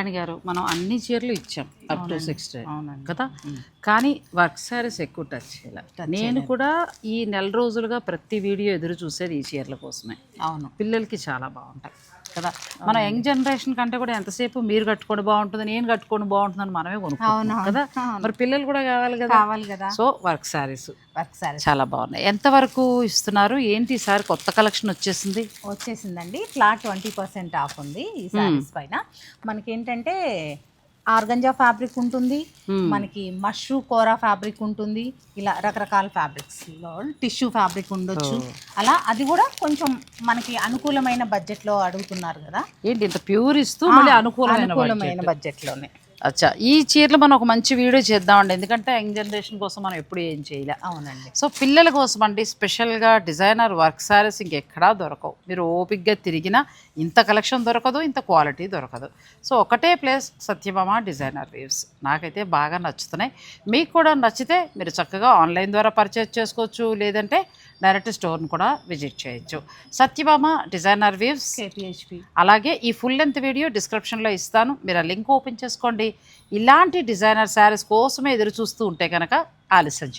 రాణి గారు మనం అన్ని చీరలు ఇచ్చాం అప్ టు సిక్స్ కదా? కానీ వర్క్ సారీస్ ఎక్కువ టచ్ చేయాలి నేను కూడా ఈ నెల రోజులుగా ప్రతి వీడియో ఎదురు చూసేది ఈ చీరల కోసమే. అవును. పిల్లలకి చాలా బాగుంటాయి. కదా. మన యంగ్ జనరేషన్ కంటే కూడా ఎంతసేపు మీరు కట్టుకోండి బాగుంటుంది నేను కట్టుకోండి బాగుంటుందని మనమే కొనుక్కుంటాం అవును, కదా. మరి పిల్లలు కూడా కావాలి కదా. కావాలి కదా. So work saris. Work sari చాలా బాగున్నాయి. ఎంతవరకు ఇస్తున్నారు? ఏంటి ఈసారి కొత్త కలెక్షన్ వచ్చేసింది? వచ్చేసిందండి. ఫ్లాట్ ట్వంటీ పర్సెంట్ ఆఫ్ ఉంది ఈ సారీస్ పైన. మనకి ఏంటంటే ఆర్గంజా ఫ్యాబ్రిక్ ఉంటుంది. మనకి మష్రూ కోరా ఫ్యాబ్రిక్ ఉంటుంది. ఇలా రకరకాల ఫ్యాబ్రిక్స్. టిష్యూ ఫ్యాబ్రిక్ ఉండొచ్చు. అలా అది కూడా కొంచెం మనకి అనుకూలమైన బడ్జెట్లో అడుగుతున్నారు కదా. ఏంటి ఇంత ప్యూర్ ఇస్తూ అనుకూలమైన బడ్జెట్? లోనే అచ్చా ఈ చీరలు మనం ఒక మంచి వీడియో చేద్దామండి. ఎందుకంటే యంగ్ జనరేషన్ కోసం మనం ఎప్పుడు ఏం చేయలే. అవునండి. సో పిల్లల కోసం అండి స్పెషల్గా డిజైనర్ వర్క్ సారీస్ ఇంకెక్కడా దొరకవు. మీరు ఓపిక్గా తిరిగినా ఇంత కలెక్షన్ దొరకదు ఇంత క్వాలిటీ దొరకదు. సో ఒకటే ప్లేస్ సత్యభామ డిజైనర్ వేవ్స్. నాకైతే బాగా నచ్చుతున్నాయి. మీకు కూడా నచ్చితే మీరు చక్కగా ఆన్లైన్ ద్వారా పర్చేస్ చేసుకోవచ్చు లేదంటే డైరెక్ట్ స్టోర్ని కూడా విజిట్ చేయొచ్చు. Satyabhama designer waves. అలాగే ఈ ఫుల్ లెంత్ వీడియో డిస్క్రిప్షన్లో ఇస్తాను. మీరు ఆ లింక్ ఓపెన్ చేసుకోండి. ఇలాంటి డిజైనర్ శారీస్ కోసమే ఎదురు చూస్తూ ఉంటే కనుక ఆలస్యం